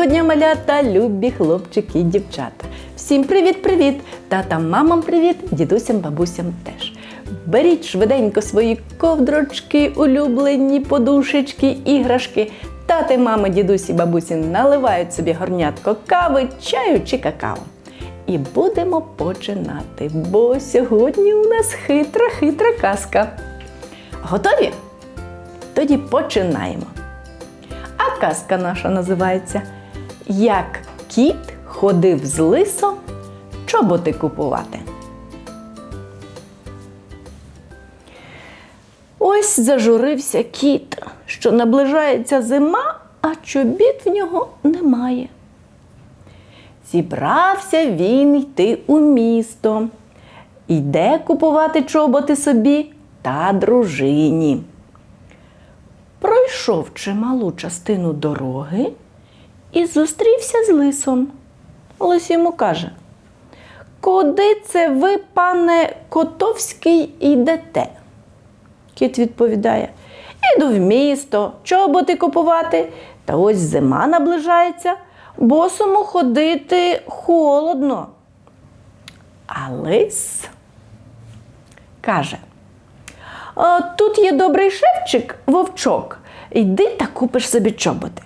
Доброго дня, малята, любі хлопчики і дівчата. Всім привіт-привіт! Татам, мамам привіт, дідусям, бабусям теж. Беріть швиденько свої ковдрочки, улюблені подушечки, іграшки. Тати, мами, дідусі, бабусі наливають собі горнятко кави, чаю чи какао. І будемо починати, бо сьогодні у нас хитра-хитра казка. Готові? Тоді починаємо. А казка наша називається Як кіт ходив з лисом чоботи купувати. Ось зажурився кіт, що наближається зима, а чобіт в нього немає. Зібрався він йти у місто. Йде купувати чоботи собі та дружині. Пройшов чималу частину дороги і зустрівся з лисом. Лис йому каже: Куди це ви, пане Котовський, йдете? Кіт відповідає: Іду в місто, чоботи купувати, та ось зима наближається, босому ходити холодно. А лис каже: Тут є добрий шевчик, вовчок. Йди та купиш собі чоботи.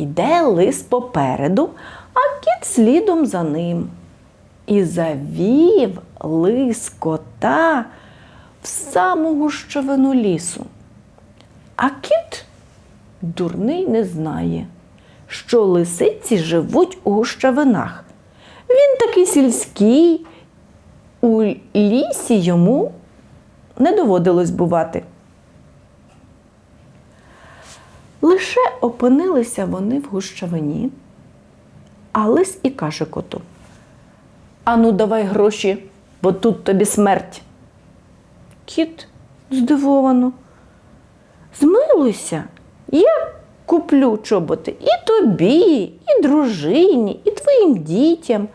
Йде лис попереду, а кіт слідом за ним. І завів лис кота в саму гущавину лісу. А кіт дурний не знає, що лисиці живуть у гущавинах. Він такий сільський, у лісі йому не доводилось бувати. Лише опинилися вони в гущавині, а лис і каже коту: Ану, давай гроші, бо тут тобі смерть. Кіт здивовано. Змилуйся, я куплю чоботи і тобі, і дружині, і твоїм дітям.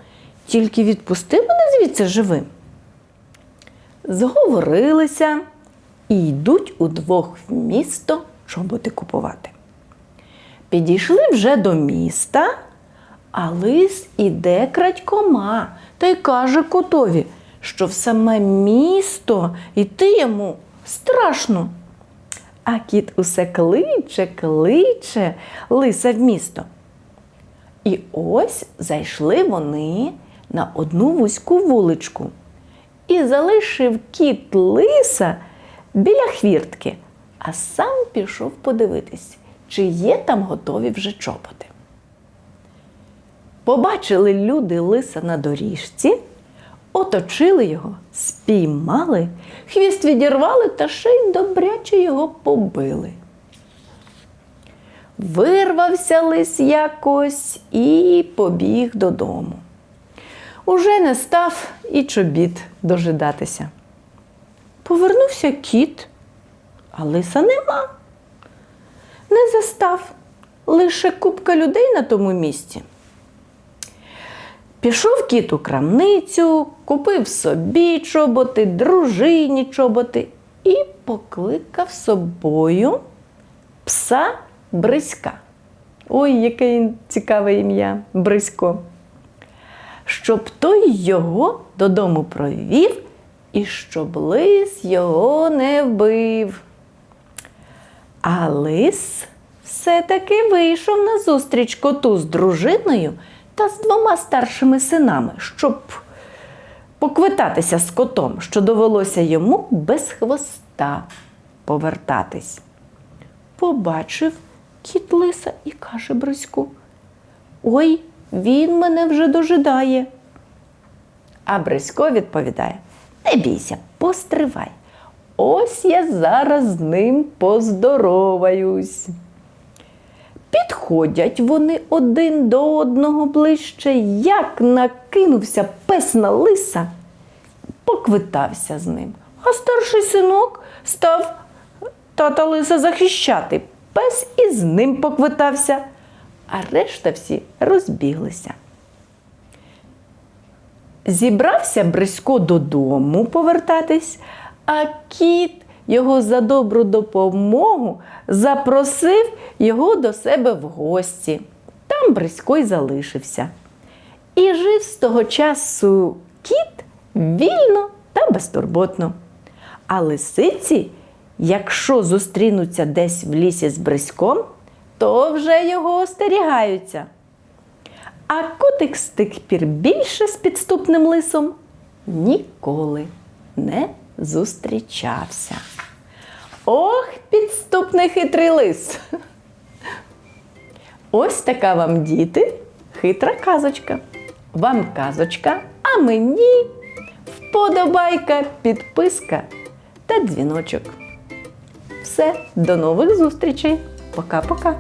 Тільки відпусти мене звідси живим. Зговорилися і йдуть удвох в місто чоботи купувати. Підійшли вже до міста, а лис іде крадькома та й каже котові, що в саме місто йти йому страшно. А кіт усе кличе, кличе лиса в місто. І ось зайшли вони на одну вузьку вуличку. І залишив кіт лиса біля хвіртки, а сам пішов подивитись, чи є там готові вже чоботи. Побачили люди лиса на доріжці, оточили його, спіймали, хвіст відірвали та ще й добряче його побили. Вирвався лис якось і побіг додому. Уже не став і чобіт дожидатися. Повернувся кіт, а лиса нема. Не застав лише купка людей на тому місці. Пішов кіт у крамницю, купив собі чоботи, дружині чоботи і покликав собою пса Бриська. Ой, яке цікаве ім'я Брисько. Щоб той його додому провів і щоб лис його не вбив. А лис все-таки вийшов на зустріч коту з дружиною та з двома старшими синами, щоб поквитатися з котом, що довелося йому без хвоста повертатись. Побачив кіт лиса і каже Бриську: Ой, він мене вже дожидає. А Брисько відповідає: Не бійся, постривай. Ось я зараз з ним поздороваюсь. Підходять вони один до одного ближче, як накинувся пес на лиса, поквитався з ним. А старший синок став тата лиса захищати. Пес і з ним поквитався, а решта всі розбіглися. Зібрався Брисько додому повертатись, а кіт його за добру допомогу запросив його до себе в гості. Там Брисько й залишився. І жив з того часу кіт вільно та безтурботно. А лисиці, якщо зустрінуться десь в лісі з Бриськом, то вже його остерігаються. А котик з тих пір більше з підступним лисом ніколи не зустрічався. Ох, підступний хитрий лис! Ось така вам, діти, хитра казочка. Вам казочка, а мені вподобайка, підписка та дзвіночок. Все, до нових зустрічей. Пока-пока.